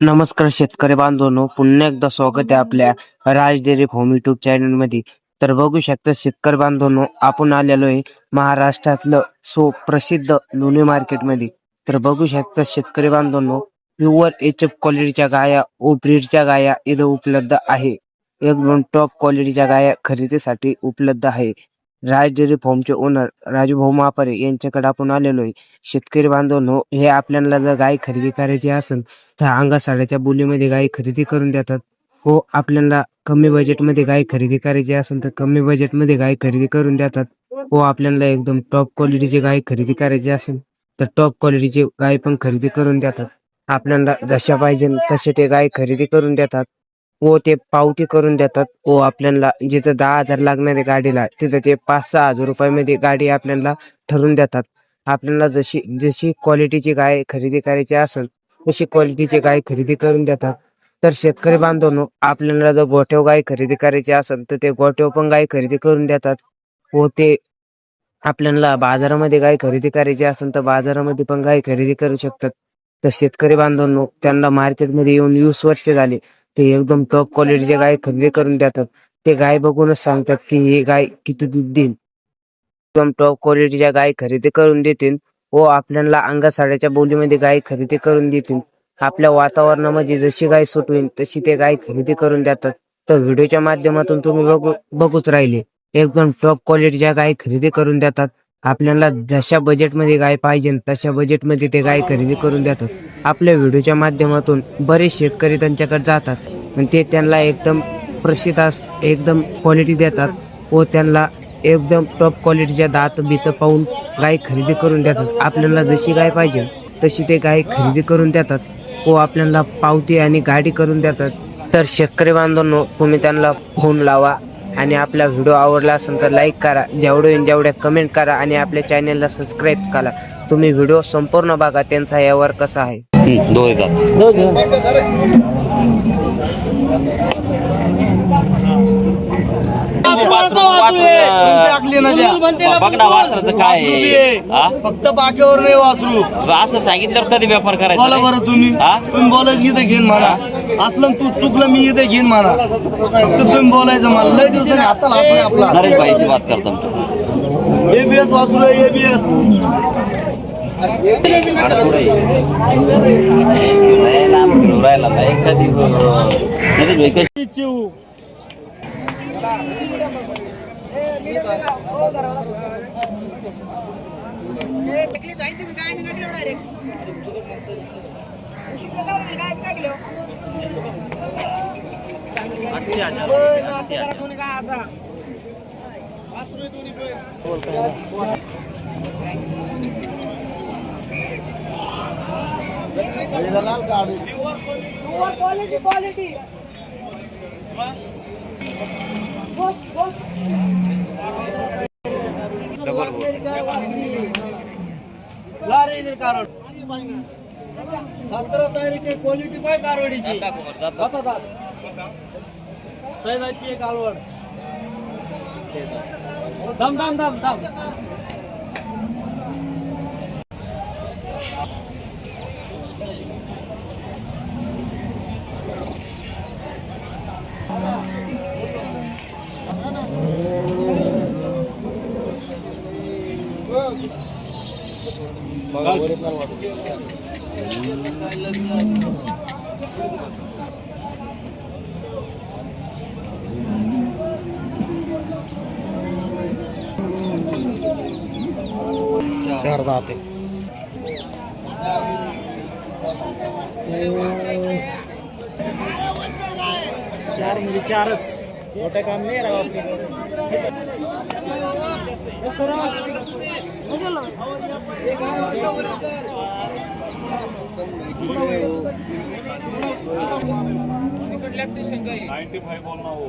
नमस्कार शेतकरी बांधवांनो पुन्हा एकदा स्वागत आहे आपल्या राज डेअरी होम युट्यूब चॅनलमध्ये. तर बघू शकता शेतकरी बांधवांनो आपण आलेलो आहे महाराष्ट्रातलं सो प्रसिद्ध लोणी मार्केटमध्ये. तर बघू शकता शेतकरी बांधवांनो प्युअर एच एफ क्वालिटीच्या गाया ओ ब्रीडच्या गाया इथं उपलब्ध आहे. एक दोन टॉप क्वालिटीच्या गाया खरेदीसाठी उपलब्ध आहे. राज डेअरी फॉर्मचे ओनर राजूभाऊ महापारे यांच्याकडे आपण आलेलो आहे. शेतकरी बांधवांनो हे आपल्याला जर गाय खरेदी करायची असेल तर अंगा साड्याच्या बोलीमध्ये गाय खरेदी करून देतात. हो आपल्याला कमी बजेटमध्ये गाय खरेदी करायची असेल तर कमी बजेटमध्ये गाय खरेदी करून देतात. हो आपल्याला एकदम टॉप क्वालिटीची गाय खरेदी करायची असेल तर टॉप क्वालिटीची गाय पण खरेदी करून देतात. आपल्याला जशा पाहिजे तसे ते गाय खरेदी करून देतात. व ते पावती करून देतात. व आपल्याला जिथं दहा हजार लागणारे गाडीला तिथं ते पाच सहा हजार रुपयामध्ये गाडी आपल्याला ठरवून देतात. आपल्याला जशी जशी क्वालिटीची गाय खरेदी करायची असेल तशी क्वालिटीची गाय खरेदी करून देतात. तर शेतकरी बांधवांनो आपल्याला जर गोठ्याव गाय खरेदी करायची असेल तर ते गोठ्याव पण गाय खरेदी करून देतात. व ते आपल्याला बाजारामध्ये गाय खरेदी करायची असेल तर बाजारामध्ये पण गाय खरेदी करू शकतात. तर शेतकरी बांधवांनो त्यांना मार्केटमध्ये येऊन वीस वर्ष झाले. ते एकदम टॉप क्वालिटीचे गाय खरेदी करून देतात. ते गाय बघूनच सांगतात की हे गाय किती दूध देईल एकदम टॉप क्वालिटीच्या गाय खरेदी करून देतील व आपल्याला अंगा साड्याच्या बोलीमध्ये गाय खरेदी करून देतील. आपल्या वातावरणामध्ये जशी गाय सुट होईल तशी ते गाय खरेदी करून देतात. तर व्हिडिओच्या माध्यमातून तुम्ही बघू बघूच राहिले. एकदम टॉप क्वालिटीच्या गाय खरेदी करून देतात. आपल्याला जशा बजेटमध्ये गाय पाहिजे तशा बजेटमध्ये ते गाय खरेदी करून देतात. आपल्या व्हिडिओच्या माध्यमातून बरेच शेतकरी त्यांच्याकडे जातात आणि ते त्यांना एकदम प्रसिद्ध अस एकदम क्वालिटी देतात व त्यांना एकदम टॉप क्वालिटीच्या दात बीत पाहून गाय खरेदी करून देतात. आपल्याला जशी गाय पाहिजे तशी ते गाय खरेदी करून देतात व आपल्याला पावती आणि गाडी करून देतात. तर शेतकरी बांधवांनो तुम्ही त्यांना फोन लावा. आणि आपला व्हिडिओ आवडला असेल तर लाईक करा. जेवढे होईल जेवढे कमेंट करा आणि आपल्या चॅनलला सबस्क्राईब करा. तुम्ही व्हिडिओ संपूर्ण बघा त्यांचा यावर कसा आहे. काय आहे? हा? फक्त बाकीवर नाही वाचरू असं सांगितलं कधी व्यापार बोला करायचा बरं तुम्ही. हा? तुम्ही बोलायचं इथे घेईन म्हणा असलं तू चुकलं मी इथे घेईन म्हणा. फक्त तुम्ही बोलायचं मला. लय दिवसांनी हाता लागतोय आपला. नरेश भाईशी बात करतो एबीएस वाचरू एबीएस राहिला नाही कधी नरेश भाई कशी क्वालिटी क्वालिटी बस बस सतरा तारीख क्वालिटी काय कारवडीची सैदाची एक कालवड दम दम दम दम. चार चार म्हणजे चारच. मोठं काम नाही राहत నైన్టీ ఫైవ్ ఉన్నావు